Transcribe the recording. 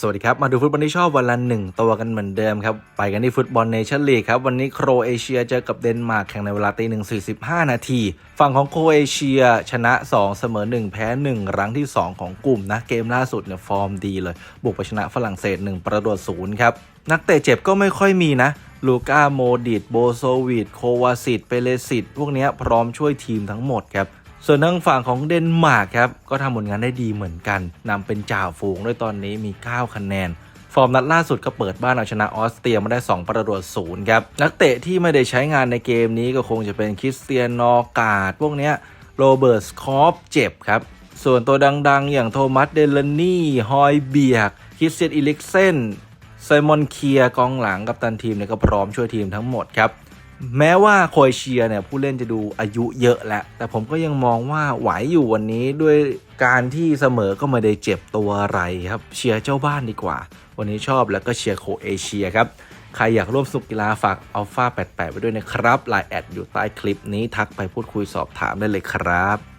สวัสดีครับ มาดูฟุตบอลที่ชอบวันละหนึ่งตัวกันเหมือนเดิมครับ ไปกันที่ฟุตบอลเนชั่นลีกครับ วันนี้โครเอเชียเจอกับเดนมาร์กแข่งในเวลาตีหนึ่งสี่สิบห้านาที ฝั่งของโครเอเชียชนะ 2 เสมอ 1 แพ้ 1 รั้งที่ 2 ของกลุ่มนะ เกมล่าสุดเนี่ยฟอร์มดีเลย บุกไปชนะฝรั่งเศส 1 ประตูศูนย์ครับ นักเตะเจ็บก็ไม่ค่อยมีนะลูก้าโมดิตโบโซวิดโควาซิตเปเลซิตพวกนี้พร้อมช่วยทีมทั้งหมดครับ ส่วนทางฝั่งของเดนมาร์กครับก็ทำผลงานได้ดีเหมือนกันนำเป็นจ่าฝูงด้วยตอนนี้มี 9 คะแนน ฟอร์มนัดล่าสุดก็เปิดบ้านเอาชนะออสเตรียมาได้ 2 ประตูศูนย์ครับ นักเตะที่ไม่ได้ใช้งานในเกมนี้ก็คงจะเป็นคริสเตียนนอร์กาดพวกเนี้ยโรเบิร์ตสคอฟเจ็บครับ ส่วนตัวดังๆ อย่างโทมัสเดลนี่ฮอยเบียกคริสเตียนอิลิกเซนไซมอนเคียกองหลังกับตันทีมเนี่ยก็พร้อมช่วยทีมทั้งหมดครับ แม้ว่าโคยเอเชียเนี่ยผู้เล่นจะดูอายุเยอะแล้ว แต่ผมก็ยังมองว่าไหวอยู่วันนี้ด้วยการที่เสมอก็ไม่ได้เจ็บตัวอะไรครับเชียร์เจ้าบ้านดีกว่า วันนี้ชอบแล้วก็เชียร์โคเอเชียครับ ใครอยากร่วมสนุกกีฬาฝากอัลฟา88ไว้ด้วยนะครับไลน์แอดอยู่ใต้คลิปนี้ทักไปพูดคุยสอบถามได้เลยครับ